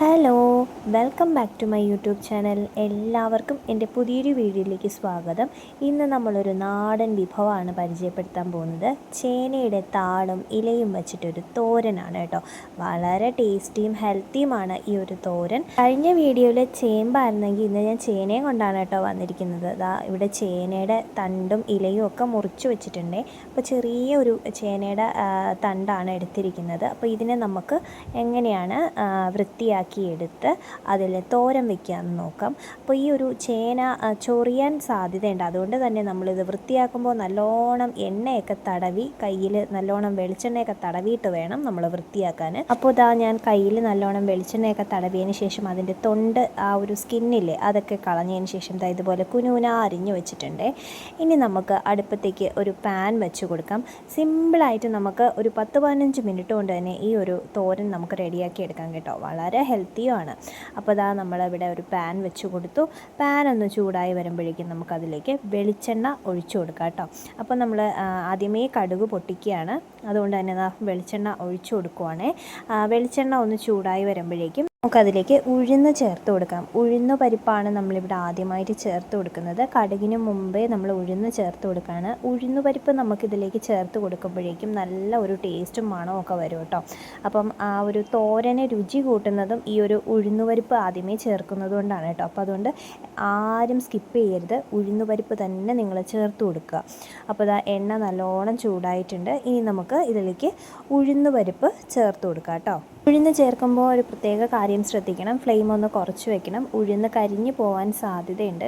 Hello welcome back to my YouTube channel എല്ലാവർക്കും എന്റെ പുതിയൊരു വീഡിയോയിലേക്ക് സ്വാഗതം. ഇന്ന് നമ്മളൊരു നാടൻ വിഭവമാണ് പരിചയപ്പെടുത്താൻ പോകുന്നത്. ചേനയുടെ താളും ഇലയും വെച്ചിട്ടൊരു തോരനാണ് കേട്ടോ. വളരെ ടേസ്റ്റിയും ഹെൽത്തിയുമാണ് ഈ ഒരു തോരൻ. കഴിഞ്ഞ വീഡിയോയിൽ ചേമ്പായിരുന്നെങ്കിൽ ഇന്ന് ഞാൻ ചേനയും കൊണ്ടാണ് കേട്ടോ വന്നിരിക്കുന്നത്. അതാ ഇവിടെ ചേനയുടെ തണ്ടും ഇലയും ഒക്കെ മുറിച്ച് വെച്ചിട്ടുണ്ട്. അപ്പോൾ ചെറിയ ഒരു ചേനയുടെ തണ്ടാണ് എടുത്തിരിക്കുന്നത്. അപ്പോൾ ഇതിനെ നമുക്ക് എങ്ങനെയാണ് വൃത്തിയാക്കിയെടുത്ത് അതിൽ തോരൻ വെക്കാമെന്ന് നോക്കാം. അപ്പോൾ ഈ ഒരു ചേന ചൊറിയാൻ സാധ്യതയുണ്ട്. അതുകൊണ്ട് തന്നെ നമ്മളിത് വൃത്തിയാക്കുമ്പോൾ നല്ലോണം എണ്ണയൊക്കെ തടവി കയ്യിൽ നല്ലോണം വെളിച്ചെണ്ണയൊക്കെ തടവിയിട്ട് വേണം നമ്മൾ വൃത്തിയാക്കാൻ. അപ്പോൾ ഇതാ ഞാൻ കയ്യിൽ നല്ലോണം വെളിച്ചെണ്ണയൊക്കെ തടവിയതിന് ശേഷം അതിന്റെ തൊണ്ട് ആ ഒരു സ്കിന്നില്ലേ അതൊക്കെ കളഞ്ഞതിന് ശേഷം ദാ ഇതുപോലെ കുനുകുന അരിഞ്ഞു വെച്ചിട്ടുണ്ട്. ഇനി നമുക്ക് അടുപ്പത്തേക്ക് ഒരു പാൻ വെച്ച് കൊടുക്കാം. സിമ്പിളായിട്ട് നമുക്ക് ഒരു പത്ത് പതിനഞ്ച് മിനിറ്റ് കൊണ്ട് തന്നെ ഈ ഒരു തോരൻ നമുക്ക് റെഡിയാക്കി എടുക്കാം കേട്ടോ. വളരെ ഹെൽത്തിയുമാണ്. അപ്പോൾ ഇതാ നമ്മളിവിടെ ഒരു പാൻ വെച്ച് കൊടുത്തു. പാൻ ഒന്ന് ചൂടായി വരുമ്പോഴേക്കും നമുക്കതിലേക്ക് വെളിച്ചെണ്ണ ഒഴിച്ചു കൊടുക്കാം കേട്ടോ. അപ്പോൾ നമ്മൾ ആദ്യമേ കടുക് പൊട്ടിക്കുകയാണ്. അതുകൊണ്ട് തന്നെ വെളിച്ചെണ്ണ ഒഴിച്ചു കൊടുക്കുവാണേ. വെളിച്ചെണ്ണ ഒന്ന് ചൂടായി വരുമ്പോഴേക്കും നമുക്കതിലേക്ക് ഉഴുന്ന് ചേർത്ത് കൊടുക്കാം. ഉഴുന്ന പരിപ്പാണ് നമ്മളിവിടെ ആദ്യമായിട്ട് ചേർത്ത് കൊടുക്കുന്നത്. കടുകിന് മുമ്പേ നമ്മൾ ഉഴുന്ന് ചേർത്ത് കൊടുക്കുകയാണ്. ഉഴുന്ന് പരിപ്പ് നമുക്കിതിലേക്ക് ചേർത്ത് കൊടുക്കുമ്പോഴേക്കും നല്ല ഒരു ടേസ്റ്റും മണവും ഒക്കെ വരും കേട്ടോ. അപ്പം ആ ഒരു തോരനെ രുചി കൂട്ടുന്നതും ഈ ഒരു ഉഴുന്ന് പരിപ്പ് ആദ്യമേ ചേർക്കുന്നത് കൊണ്ടാണ് കേട്ടോ. അപ്പോൾ അതുകൊണ്ട് ആരും സ്കിപ്പ് ചെയ്യരുത്. ഉഴുന്ന് പരിപ്പ് തന്നെ നിങ്ങൾ ചേർത്ത് കൊടുക്കുക. അപ്പോൾ ഇതാ എണ്ണ നല്ലോണം ചൂടായിട്ടുണ്ട്. ഇനി നമുക്ക് ഇതിലേക്ക് ഉഴുന്ന് പരിപ്പ് ചേർത്ത് കൊടുക്കാം കേട്ടോ. ഉഴുന്ന് ചേർക്കുമ്പോൾ ഒരു പ്രത്യേക കാര്യം ശ്രദ്ധിക്കണം. ഫ്ലെയിം ഒന്ന് കുറച്ച് വെക്കണം. ഉഴുന്ന് കരിഞ്ഞു പോകാൻ സാധ്യതയുണ്ട്.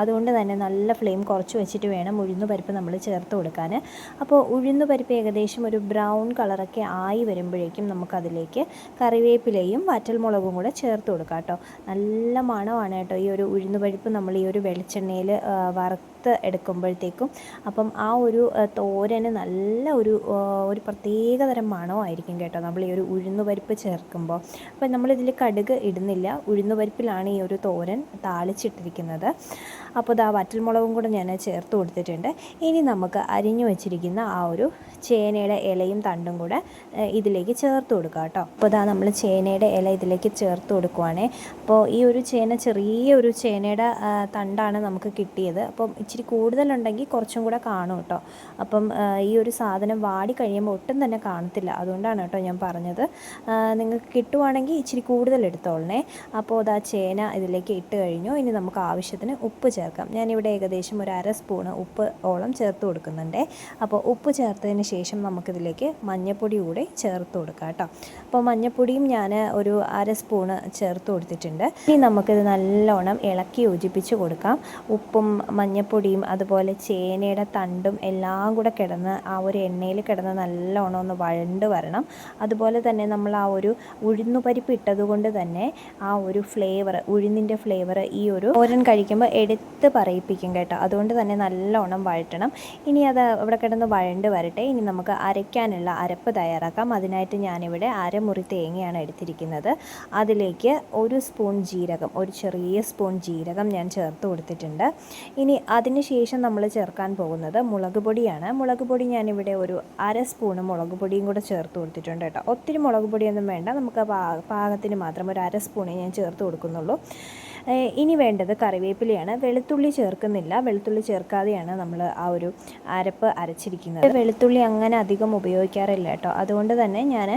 അതുകൊണ്ട് തന്നെ നല്ല ഫ്ലെയിം കുറച്ച് വെച്ചിട്ട് വേണം ഉഴുന്ന് പരിപ്പ് നമ്മൾ ചേർത്ത് കൊടുക്കാൻ. അപ്പോൾ ഉഴുന്ന് പരിപ്പ് ഏകദേശം ഒരു ബ്രൗൺ കളറൊക്കെ ആയി വരുമ്പോഴേക്കും നമുക്കതിലേക്ക് കറിവേപ്പിലയും വറ്റൽമുളകും കൂടെ ചേർത്ത് കൊടുക്കാം കേട്ടോ. നല്ല മണമാണ് കേട്ടോ ഈ ഒരു ഉഴുന്ന് പരിപ്പ്. നമ്മൾ ഈ ഒരു വെളിച്ചെണ്ണയിൽ വറുത്ത് എടുക്കുമ്പോഴത്തേക്കും അപ്പം ആ ഒരു തോരന് നല്ല ഒരു ഒരു പ്രത്യേകതരം മണമായിരിക്കും കേട്ടോ. നമ്മൾ ഈ ഒരു ഉഴുന്ന് പരിപ്പ് ചേർക്കുമ്പോൾ. അപ്പം നമ്മളിതിൽ കടുക് ഇടുന്നില്ല. ഉഴുന്ന് പരിപ്പിലാണ് ഈ ഒരു തോരൻ താളിച്ചിട്ടിരിക്കുന്നത്. അപ്പോൾ ഇതാ വറ്റൽമുളകും കൂടെ ഞാൻ ചേർത്ത് കൊടുത്തിട്ടുണ്ട്. ഇനി നമുക്ക് അരിഞ്ഞു വെച്ചിരിക്കുന്ന ആ ഒരു ചേനയുടെ ഇലയും തണ്ടും കൂടെ ഇതിലേക്ക് ചേർത്ത് കൊടുക്കുക കേട്ടോ. അപ്പോൾ ഇതാ നമ്മൾ ചേനയുടെ ഇല ഇതിലേക്ക് ചേർത്ത് കൊടുക്കുവാണേ. അപ്പോൾ ഈ ഒരു ചേന ചെറിയ ഒരു ചേനയുടെ തണ്ടാണ് നമുക്ക് കിട്ടിയത്. അപ്പം ഇച്ചിരി കൂടുതലുണ്ടെങ്കിൽ കുറച്ചും കൂടെ കാണും കേട്ടോ. അപ്പം ഈ ഒരു സാധനം വാടി കഴിയുമ്പോൾ ഒട്ടും തന്നെ കാണത്തില്ല. അതുകൊണ്ടാണ് കേട്ടോ ഞാൻ പറഞ്ഞത്. നിങ്ങൾക്ക് കിട്ടുവാണെങ്കിൽ ഇച്ചിരി കൂടുതൽ എടുത്തോളണേ. അപ്പോൾ അതാ ചേന ഇതിലേക്ക് ഇട്ട് കഴിഞ്ഞു. ഇനി നമുക്ക് ആവശ്യത്തിന് ഉപ്പ് ചേർക്കാം. ഞാനിവിടെ ഏകദേശം ഒരു അര സ്പൂണ് ഉപ്പ് ഓളം ചേർത്ത് കൊടുക്കുന്നുണ്ട്. അപ്പോൾ ഉപ്പ് ചേർത്തതിന് ശേഷം നമുക്കിതിലേക്ക് മഞ്ഞൾപ്പൊടി കൂടെ ചേർത്ത് കൊടുക്കാം കേട്ടോ. അപ്പോൾ മഞ്ഞൾപ്പൊടിയും ഞാൻ ഒരു അര സ്പൂണ് ചേർത്ത് കൊടുത്തിട്ടുണ്ട്. ഇനി നമുക്കിത് നല്ലോണം ഇളക്കി യോജിപ്പിച്ച് കൊടുക്കാം. ഉപ്പും മഞ്ഞൾപ്പൊടിയും അതുപോലെ ചേനയുടെ തണ്ടും എല്ലാം കൂടെ കിടന്ന് ആ ഒരു എണ്ണയിൽ കിടന്ന് നല്ലോണം ഒന്ന് വഴണ്ട് വരണം. അതുപോലെ തന്നെ നമ്മൾ ഒരു ഉഴുന്നുപരിപ്പ് ഇട്ടതുകൊണ്ട് തന്നെ ആ ഒരു ഫ്ലേവർ ഉഴുന്നിന്റെ ഫ്ലേവർ ഈ ഒരു ഓരൻ കഴിക്കുമ്പോൾ എടുത്ത് പറയിപ്പിക്കും കേട്ടോ. അതുകൊണ്ട് തന്നെ നല്ലോണം വഴറ്റണം. ഇനി അത് അവിടെ കിടന്ന് വഴണ്ട് വരട്ടെ. ഇനി നമുക്ക് അരയ്ക്കാനുള്ള അരപ്പ് തയ്യാറാക്കാം. അതിനായിട്ട് ഞാനിവിടെ അരമുറി തേങ്ങയാണ് എടുത്തിരിക്കുന്നത്. അതിലേക്ക് ഒരു സ്പൂൺ ജീരകം ഒരു ചെറിയ സ്പൂൺ ജീരകം ഞാൻ ചേർത്ത് കൊടുത്തിട്ടുണ്ട്. ഇനി അതിന് ശേഷം നമ്മൾ ചേർക്കാൻ പോകുന്നത് മുളക് പൊടിയാണ്. മുളക് പൊടി ഞാനിവിടെ ഒരു അര സ്പൂണ് മുളക് പൊടിയും കൂടെ ചേർത്ത് കൊടുത്തിട്ടുണ്ട് കേട്ടോ. ഒത്തിരി മുളക് പൊടിയൊന്നും വേണ്ട. നമുക്ക് പാകത്തിന് മാത്രം ഒരു അര സ്പൂണേ ഞാൻ ചേർത്ത് കൊടുക്കുന്നുള്ളൂ. ഇനി വേണ്ടത് കറിവേപ്പിലയാണ്. വെളുത്തുള്ളി ചേർക്കുന്നില്ല. വെളുത്തുള്ളി ചേർക്കാതെയാണ് നമ്മൾ ആ ഒരു അരപ്പ് അരച്ചിരിക്കുന്നത്. വെളുത്തുള്ളി അങ്ങനെ അധികം ഉപയോഗിക്കാറില്ല കേട്ടോ. അതുകൊണ്ട് തന്നെ ഞാൻ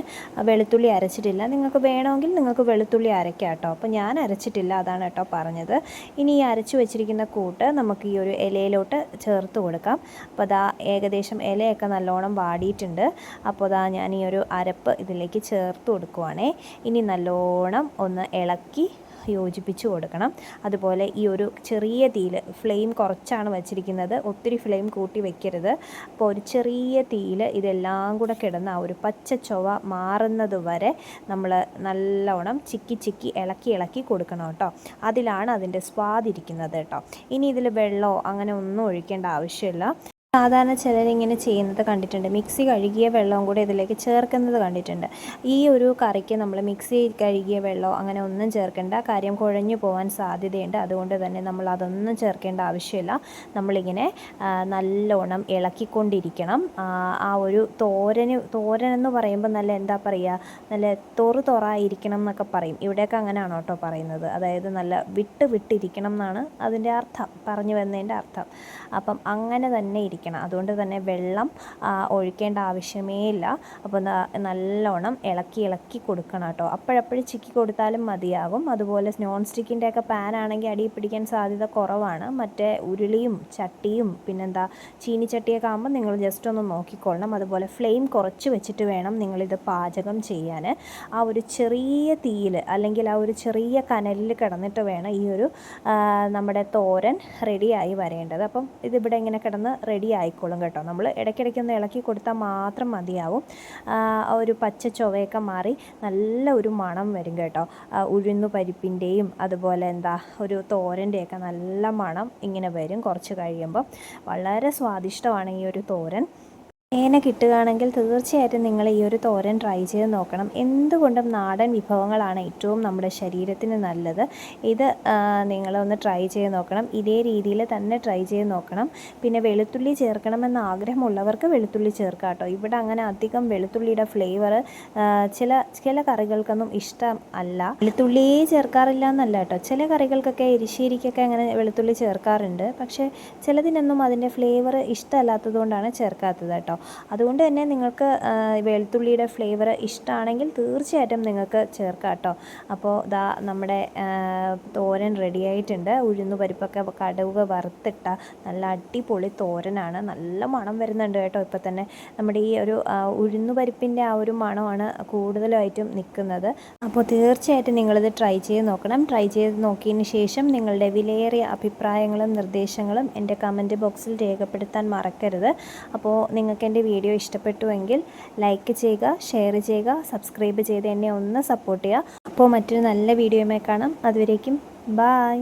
വെളുത്തുള്ളി അരച്ചിട്ടില്ല. നിങ്ങൾക്ക് വേണമെങ്കിൽ നിങ്ങൾക്ക് വെളുത്തുള്ളി അരയ്ക്കാം കേട്ടോ അപ്പോൾ ഞാൻ അരച്ചിട്ടില്ല അതാണ് കേട്ടോ പറഞ്ഞത്. ഇനി ഈ അരച്ചു വെച്ചിരിക്കുന്ന കൂട്ട് നമുക്ക് ഈ ഒരു ഇലയിലോട്ട് ചേർത്ത് കൊടുക്കാം. അപ്പോൾ അതാ ഏകദേശം ഇലയൊക്കെ നല്ലോണം വാടിയിട്ടുണ്ട്. അപ്പോൾ അതാ ഞാൻ ഈ ഒരു അരപ്പ് ഇതിലേക്ക് ചേർത്ത് കൊടുക്കുവാണേ. ഇനി നല്ലോണം ഒന്ന് ഇളക്കി യോജിപ്പിച്ച് കൊടുക്കണം. അതുപോലെ ഈ ഒരു ചെറിയ തീയിൽ ഫ്ലെയിം കുറച്ചാണ് വച്ചിരിക്കുന്നത്. ഒത്തിരി ഫ്ലെയിം കൂട്ടി വെക്കരുത്. അപ്പോൾ ഒരു ചെറിയ തീയിൽ ഇതെല്ലാം കൂടെ കിടന്ന് ആ ഒരു പച്ച ചൊവ മാറുന്നത് വരെ നമ്മൾ നല്ലോണം ചിക്കി ചിക്കി ഇളക്കി ഇളക്കി കൊടുക്കണം കേട്ടോ. അതിലാണ് അതിന്റെ സ്വാദിരിക്കുന്നത് കേട്ടോ. ഇനി ഇതിൽ വെള്ളമോ അങ്ങനെ ഒന്നും ഒഴിക്കേണ്ട ആവശ്യമില്ല. സാധാരണ ചിലരിങ്ങനെ ചെയ്യുന്നത് കണ്ടിട്ടുണ്ട്. മിക്സി കഴുകിയ വെള്ളവും കൂടെ ഇതിലേക്ക് ചേർക്കുന്നത് കണ്ടിട്ടുണ്ട്. ഈ ഒരു കറിക്ക് നമ്മൾ മിക്സി കഴുകിയ വെള്ളമോ അങ്ങനെ ഒന്നും ചേർക്കേണ്ട. കാര്യം കുഴഞ്ഞു പോകാൻ സാധ്യതയുണ്ട്. അതുകൊണ്ട് തന്നെ നമ്മൾ അതൊന്നും ചേർക്കേണ്ട ആവശ്യമില്ല. നമ്മളിങ്ങനെ നല്ലോണം ഇളക്കിക്കൊണ്ടിരിക്കണം. ആ, ഒരു തോരന് തോരൻ എന്ന് പറയുമ്പോൾ നല്ല എന്താ പറയുക നല്ല തൊറു തൊറായിരിക്കണം എന്നൊക്കെ പറയും. ഇവിടെയൊക്കെ അങ്ങനെയാണ് കേട്ടോ പറയുന്നത്. അതായത് നല്ല വിട്ട് വിട്ടിരിക്കണം എന്നാണ് അതിന്റെ അർത്ഥം. പറഞ്ഞു വന്നതിന്റെ അർത്ഥം. അപ്പം അങ്ങനെ തന്നെ ഇരിക്കണം അതുകൊണ്ട് തന്നെ വെള്ളം ഒഴിക്കേണ്ട ആവശ്യമേ ഇല്ല. അപ്പോൾ നല്ലോണം ഇളക്കി ഇളക്കി കൊടുക്കണം കേട്ടോ. അപ്പോഴപ്പോഴും ചിക്കി കൊടുത്താലും മതിയാകും അതുപോലെ നോൺ സ്റ്റിക്കിന്റെ ഒക്കെ പാൻ ആണെങ്കിൽ അടി പിടിക്കാൻ സാധ്യത കുറവാണ്. മറ്റേ ഉരുളിയും ചട്ടിയും പിന്നെന്താ ചീനിച്ചട്ടിയൊക്കെ ആകുമ്പോൾ നിങ്ങൾ ജസ്റ്റ് ഒന്ന് നോക്കിക്കൊള്ളണം. അതുപോലെ ഫ്ലെയിം കുറച്ച് വെച്ചിട്ട് വേണം നിങ്ങളിത് പാചകം ചെയ്യാൻ ആ ഒരു ചെറിയ തീയിൽ അല്ലെങ്കിൽ ആ ഒരു ചെറിയ കനലിൽ കിടന്നിട്ട് വേണം ഈ ഒരു നമ്മുടെ തോരൻ റെഡിയായി വരേണ്ടത്. അപ്പം ഇതിവിടെ ഇങ്ങനെ കിടന്ന് റെഡി ആയിക്കോളും കേട്ടോ. നമ്മൾ ഇടയ്ക്കിടയ്ക്ക് ഒന്ന് ഇളക്കി കൊടുത്താൽ മാത്രം മതിയാവും. ഒരു പച്ച ചൊവയൊക്കെ മാറി നല്ല ഒരു മണം വരും കേട്ടോ. ഉഴുന്നു പരിപ്പിന്റെയും അതുപോലെ എന്താ ഒരു തോരന്റെയൊക്കെ നല്ല മണം ഇങ്ങനെ വരും കുറച്ച് കഴിയുമ്പോൾ വളരെ സ്വാദിഷ്ടമാണ് ഈ ഒരു തോരൻ. ചേന കിട്ടുകയാണെങ്കിൽ തീർച്ചയായിട്ടും നിങ്ങൾ ഈ ഒരു തോരൻ ട്രൈ ചെയ്ത് നോക്കണം. എന്തുകൊണ്ടും നാടൻ വിഭവങ്ങളാണ് ഏറ്റവും നമ്മുടെ ശരീരത്തിന് നല്ലത്. ഇത് നിങ്ങളൊന്ന് ട്രൈ ചെയ്ത് നോക്കണം. ഇതേ രീതിയിൽ തന്നെ ട്രൈ ചെയ്ത് നോക്കണം. പിന്നെ വെളുത്തുള്ളി ചേർക്കണമെന്ന് ആഗ്രഹമുള്ളവർക്ക് വെളുത്തുള്ളി ചേർക്കാം കേട്ടോ. ഇവിടെ അങ്ങനെ അധികം വെളുത്തുള്ളിയുടെ ഫ്ലേവർ ചില ചില കറികൾക്കൊന്നും ഇഷ്ടം അല്ല. വെളുത്തുള്ളിയേ ചേർക്കാറില്ല എന്നല്ല കേട്ടോ. ചില കറികൾക്കൊക്കെ എരിശ്ശേരിക്കൊക്കെ അങ്ങനെ വെളുത്തുള്ളി ചേർക്കാറുണ്ട്. പക്ഷേ ചിലതിനൊന്നും അതിന്റെ ഫ്ലേവർ ഇഷ്ടമല്ലാത്തത് കൊണ്ടാണ് ചേർക്കാത്തത് കേട്ടോ. അതുകൊണ്ട് തന്നെ നിങ്ങൾക്ക് വെളുത്തുള്ളിയുടെ ഫ്ലേവർ ഇഷ്ടമാണെങ്കിൽ തീർച്ചയായിട്ടും നിങ്ങൾക്ക് ചേർക്കാം കേട്ടോ. അപ്പോൾ ദാ നമ്മുടെ തോരൻ റെഡിയായിട്ടുണ്ട് ഉഴുന്നു പരിപ്പൊക്കെ കടുക് വറുത്തിട്ട നല്ല അടിപൊളി തോരനാണ്. നല്ല മണം വരുന്നുണ്ട് കേട്ടോ ഇപ്പോൾ തന്നെ. നമ്മുടെ ഈ ഒരു ഉഴുന്ന് പരിപ്പിന്റെ ആ ഒരു മണമാണ് കൂടുതലായിട്ടും നിൽക്കുന്നത്. അപ്പോൾ തീർച്ചയായിട്ടും നിങ്ങളിത് ട്രൈ ചെയ്ത് നോക്കണം. ട്രൈ ചെയ്ത് നോക്കിയതിന് ശേഷം നിങ്ങളുടെ വിലയേറിയ അഭിപ്രായങ്ങളും നിർദ്ദേശങ്ങളും എന്റെ കമന്റ് ബോക്സിൽ രേഖപ്പെടുത്താൻ മറക്കരുത്. അപ്പോൾ നിങ്ങൾക്ക് എന്റെ വീഡിയോ ഇഷ്ടപ്പെട്ടുവെങ്കിൽ ലൈക്ക് ചെയ്യുക ഷെയർ ചെയ്യുക സബ്സ്ക്രൈബ് ചെയ്ത് എന്നെ ഒന്ന് സപ്പോർട്ട് ചെയ്യുക. അപ്പോൾ മറ്റൊരു നല്ല വീഡിയോയുമായി കാണാം. അതുവരേക്കും ബായ്.